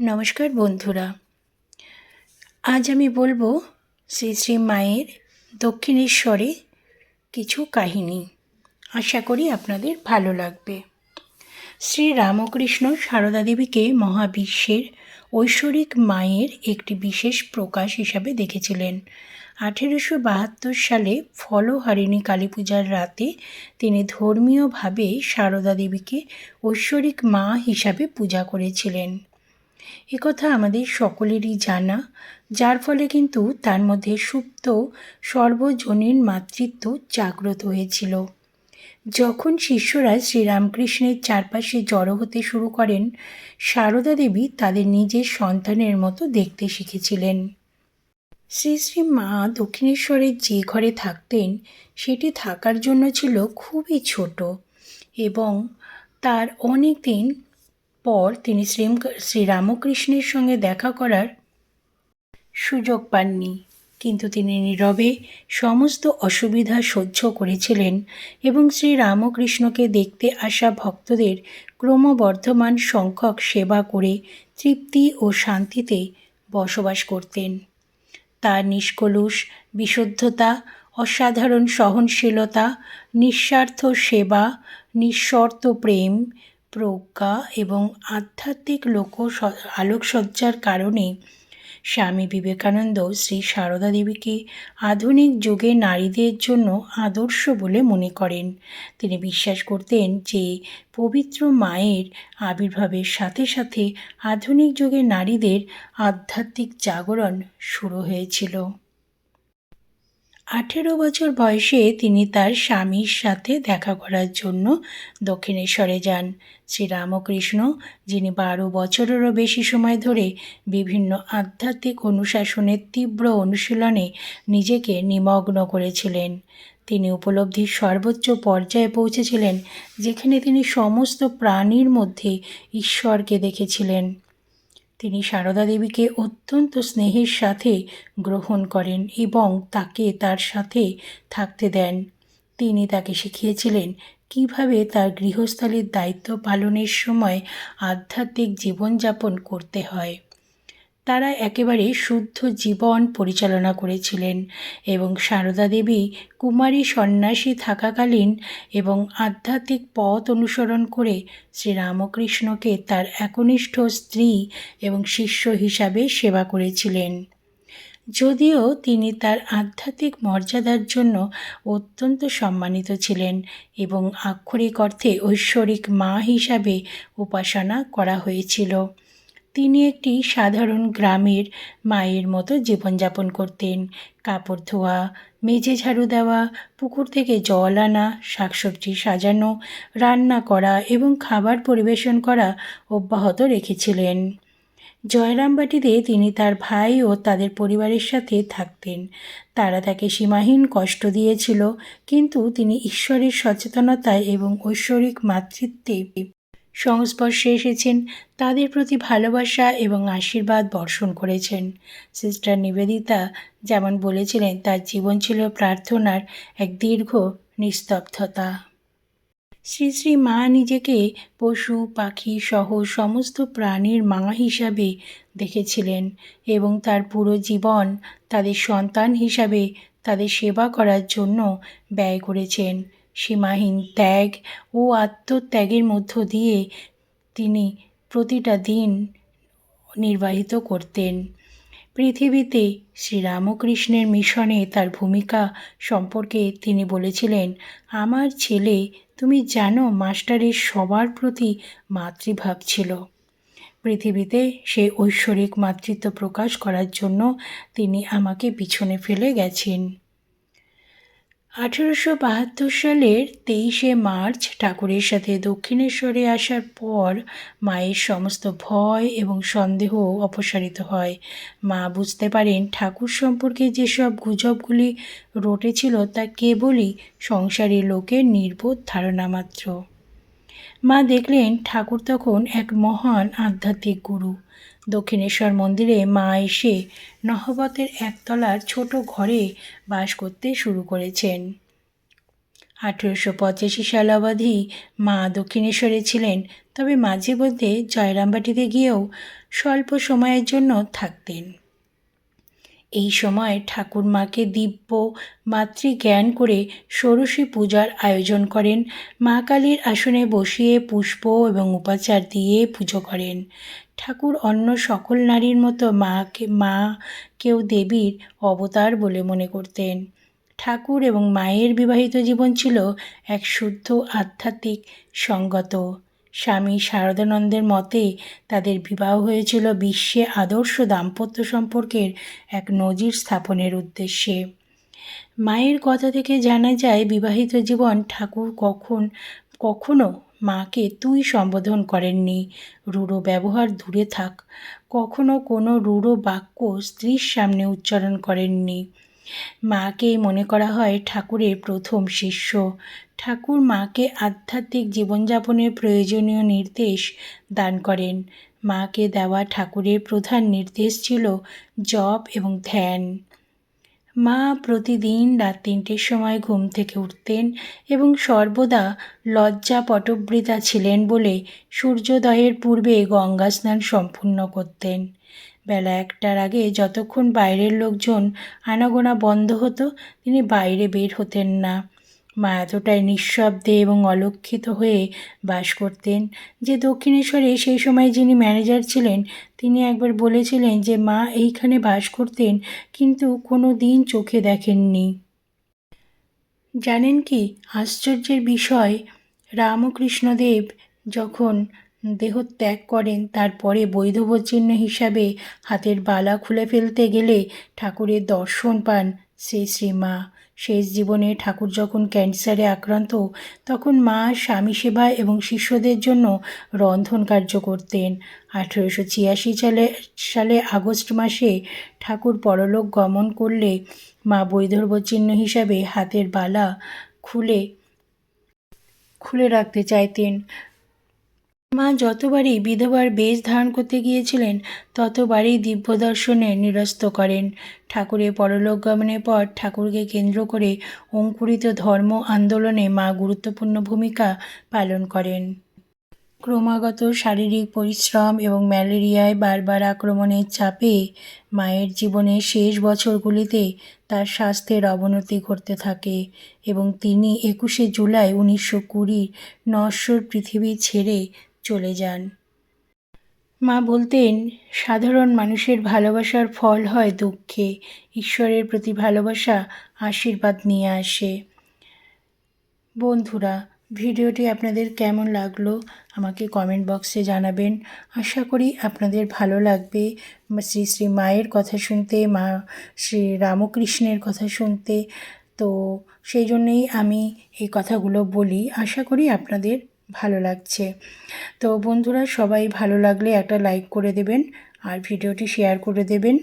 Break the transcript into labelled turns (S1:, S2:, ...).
S1: নমস্কার বন্ধুরা। আজ আমি বলব শ্রী শ্রী মায়ের দক্ষিণেশ্বরে কিছু কাহিনী। আশা করি আপনাদের ভালো লাগবে। শ্রী রামকৃষ্ণ সারদা দেবীকে মহাবিশ্বের ঐশ্বরিক মায়ের একটি বিশেষ প্রকাশ হিসাবে দেখেছিলেন। আঠেরোশো বাহাত্তর সালে ফলহারিণী কালী পূজার রাতে তিনি ধর্মীয়ভাবে সারদা দেবীকে ঐশ্বরিক মা হিসাবে পূজা করেছিলেন। একথা আমাদের সকলেরই জানা, যার ফলে কিন্তু তার মধ্যে সুপ্ত, সর্বজনীন মাতৃত্ব জাগ্রত হয়েছিল। যখন শিষ্যরা শ্রীরামকৃষ্ণের চারপাশে জড়ো হতে শুরু করেন, সারদা দেবী তাদের নিজের সন্তানের মতো দেখতে শিখেছিলেন। শ্রী শ্রী মা দক্ষিণেশ্বরের যে ঘরে থাকতেন, সেটি থাকার জন্য ছিল খুবই ছোট এবং তার অনেক দিন পর তিনি শ্রী শ্রীরামকৃষ্ণের সঙ্গে দেখা করার সুযোগ পাননি। কিন্তু তিনি নীরবে সমস্ত অসুবিধা সহ্য করেছিলেন এবং শ্রী রামকৃষ্ণকে দেখতে আসা ভক্তদের ক্রমবর্ধমান সংখ্যক সেবা করে তৃপ্তি ও শান্তিতে বসবাস করতেন। তার নিষ্কলুষ, বিশুদ্ধতা, অসাধারণ সহনশীলতা, নিঃস্বার্থ সেবা, নিঃশর্ত প্রেম প্রজ্ঞা এবং আধ্যাত্মিক লোক আলোকসজ্জার কারণে স্বামী বিবেকানন্দ শ্রী সারদা দেবীকে আধুনিক যুগে নারীদের জন্য আদর্শ বলে মনে করেন। তিনি বিশ্বাস করতেন যে পবিত্র মায়ের আবির্ভাবের সাথে সাথে আধুনিক যুগে নারীদের আধ্যাত্মিক জাগরণ শুরু হয়েছিল। আঠেরো বছর বয়সে তিনি তার স্বামীর সাথে দেখা করার জন্য দক্ষিণেশ্বরে যান। শ্রীরামকৃষ্ণ, যিনি বারো বছরেরও বেশি সময় ধরে বিভিন্ন আধ্যাত্মিক অনুশাসনের তীব্র অনুশীলনে নিজেকে নিমগ্ন করেছিলেন। তিনি উপলব্ধির সর্বোচ্চ পর্যায়ে পৌঁছেছিলেন, যেখানে তিনি সমস্ত প্রাণীর মধ্যে ঈশ্বরকে দেখেছিলেন। তিনি সারদা দেবীকে অত্যন্ত স্নেহের সাথে গ্রহণ করেন এবং তাকে তার সাথে থাকতে দেন। তিনি তাকে শিখিয়েছিলেন কীভাবে তার গৃহস্থলীর দায়িত্ব পালনের সময় আধ্যাত্মিক জীবনযাপন করতে হয়। তারা একেবারে শুদ্ধ জীবন পরিচালনা করেছিলেন এবং সারদা দেবী কুমারী সন্ন্যাসী থাকাকালীন এবং আধ্যাত্মিক পথ অনুসরণ করে শ্রীরামকৃষ্ণকে তার একনিষ্ঠ স্ত্রী এবং শিষ্য হিসাবে সেবা করেছিলেন। যদিও তিনি তার আধ্যাত্মিক মর্যাদার জন্য অত্যন্ত সম্মানিত ছিলেন এবং আক্ষরিক অর্থে ঐশ্বরিক মা হিসাবে উপাসনা করা হয়েছিল। তিনি একটি সাধারণ গ্রামের মায়ের মতো জীবনযাপন করতেন। কাপড় ধোয়া, মেঝে ঝাড়ু দেওয়া, পুকুর থেকে জল আনা, শাকসবজি সাজানো, রান্না করা এবং খাবার পরিবেশন করা অব্যাহত রেখেছিলেন। জয়রামবাটিতে তিনি তার ভাই ও তাদের পরিবারের সাথে থাকতেন। তারা তাকে সীমাহীন কষ্ট দিয়েছিল, কিন্তু তিনি ঈশ্বরের সচেতনতায় এবং ঐশ্বরিক মাতৃত্বে সংস্পর্শে এসেছেন, তাদের প্রতি ভালোবাসা এবং আশীর্বাদ বর্ষণ করেছেন। সিস্টার নিবেদিতা যেমন বলেছিলেন, তার জীবন ছিল প্রার্থনার এক দীর্ঘ নিস্তব্ধতা। শ্রী শ্রী মা নিজেকে পশু, পাখি সহ সমস্ত প্রাণীর মা হিসাবে দেখেছিলেন এবং তার পুরো জীবন তাদের সন্তান হিসাবে তাদের সেবা করার জন্য ব্যয় করেছেন। সীমাহীন ত্যাগ ও আত্মত্যাগের মধ্য দিয়ে তিনি প্রতিটা দিন নির্বাহিত করতেন। পৃথিবীতে শ্রীরামকৃষ্ণের মিশনে তার ভূমিকা সম্পর্কে তিনি বলেছিলেন, আমার ছেলে, তুমি জানো মাস্টারের সবার প্রতি মাতৃভাব ছিল। পৃথিবীতে সে ঐশ্বরিক মাতৃত্ব প্রকাশ করার জন্য তিনি আমাকে পিছনে ফেলে গেছেন। আঠেরোশো বাহাত্তর সালের তেইশে মার্চ ঠাকুরের সাথে দক্ষিণেশ্বরে আসার পর মায়ের সমস্ত ভয় এবং সন্দেহ অপসারিত হয়। মা বুঝতে পারেন ঠাকুর সম্পর্কে যেসব গুজবগুলি রটেছিল তা কেবলই সংসারী লোকের নির্বোধ ধারণা মাত্র। মা দেখলেন ঠাকুর তখন এক মহান আধ্যাত্মিক গুরু। দক্ষিণেশ্বর মন্দিরে মা এসে নহবতের একতলার ছোট ঘরে বাস করতে শুরু করেছেন। আঠেরোশো পঁচাশি সাল অবধি মা দক্ষিণেশ্বরে ছিলেন, তবে মাঝে মধ্যে জয়রামবাটিতে গিয়েও স্বল্প সময়ের জন্য থাকতেন। এই সময় ঠাকুর মাকে দিব্য মাতৃজ্ঞান করে ষোড়শী পূজার আয়োজন করেন। মা কালীর আসনে বসিয়ে পুষ্প এবং উপাচার দিয়ে পুজো করেন। ঠাকুর অন্য সকল নারীর মতো মাকে, মা কেউ দেবীর অবতার বলে মনে করতেন। ঠাকুর এবং মায়ের বিবাহিত জীবন ছিল এক শুদ্ধ আধ্যাত্মিক সঙ্গত। স্বামী শারদানন্দের মতে তাদের বিবাহ হয়েছিল বিশ্বে আদর্শ দাম্পত্য সম্পর্কের এক নজির স্থাপনের উদ্দেশ্যে। মায়ের কথা থেকে জানা যায়, বিবাহিত জীবন ঠাকুর কখন, কখনো মাকে তুই সম্বোধন করেননি। রূঢ় ব্যবহার দূরে থাক, কখনো কোনো রূঢ় বাক্য স্ত্রীর সামনে উচ্চারণ করেননি। মাকেই মনে করা হয় ঠাকুরের প্রথম শিষ্য। ঠাকুর মাকে আধ্যাত্মিক জীবনযাপনের প্রয়োজনীয় নির্দেশ দান করেন। মাকে দেওয়া ঠাকুরের প্রধান নির্দেশ ছিল জপ এবং ধ্যান। মা প্রতিদিন রাত তিনটের সময় ঘুম থেকে উঠতেন এবং সর্বদা লজ্জা পটবৃতা ছিলেন বলে সূর্যোদয়ের পূর্বে গঙ্গা স্নান সম্পূর্ণ করতেন। বেলা একটার আগে যতক্ষণ বাইরের লোকজন আনাগোনা বন্ধ হতো, তিনি বাইরে বের হতেন না। মা এতটাই নিঃশব্দে এবং অলক্ষিত হয়ে বাস করতেন যে দক্ষিণেশ্বরে সেই সময় যিনি ম্যানেজার ছিলেন, তিনি একবার বলেছিলেন যে, মা এইখানে বাস করতেন, কিন্তু কোনো দিন চোখে দেখেননি। জানেন কি, আশ্চর্যের বিষয়, রামকৃষ্ণদেব যখন দেহ ত্যাগ করেন, তারপরে বৈধবচিহ্ন হিসাবে হাতের বালা খুলে ফেলতে গেলে ঠাকুরের দর্শন পান শ্রী শ্রীমা। শেষ জীবনে ঠাকুর যখন ক্যান্সারে আক্রান্ত, তখন মা স্বামী সেবা এবং শিষ্যদের জন্য রন্ধন কার্য করতেন। আঠেরোশো ছিয়াশি সালে সালে আগস্ট মাসে ঠাকুর পরলোক গমন করলে মা বৈধর্ব চিহ্ন হিসাবে হাতের বালা খুলে খুলে রাখতে চাইতেন। মা যতবারই বিধবার বেশ ধারণ করতে গিয়েছিলেন, ততবারই দিব্য দর্শনে নিরস্ত করেন। ঠাকুরের পরলোক গমনের পর ঠাকুরকে কেন্দ্র করে অঙ্কুরিত ধর্ম আন্দোলনে মা গুরুত্বপূর্ণ ভূমিকা পালন করেন। ক্রমাগত শারীরিক পরিশ্রম এবং ম্যালেরিয়ায় বারবার আক্রমণের চাপে মায়ের জীবনের শেষ বছরগুলিতে তার স্বাস্থ্যের অবনতি ঘটতে থাকে এবং তিনি একুশে জুলাই উনিশশো কুড়ির নশ্বর পৃথিবী ছেড়ে চলে যান। মা বলতেন, সাধারণ মানুষের ভালোবাসার ফল হয় দুঃখে। ঈশ্বরের প্রতি ভালোবাসা আশীর্বাদ নিয়ে আসে। বন্ধুরা, ভিডিওটি আপনাদের কেমন লাগল আমাকে কমেন্ট বক্সে জানাবেন। আশা করি আপনাদের ভালো লাগবে। শ্রী শ্রী মায়ের কথা শুনতে, মা শ্রী রামকৃষ্ণের কথা শুনতে। তো সেই জন্যেই আমি এই কথাগুলো বলি। আশা করি আপনাদের ভালো লাগছে। তো বন্ধুরা, সবাই ভালো লাগলে একটা লাইক করে দেবেন আর ভিডিওটি শেয়ার করে দেবেন।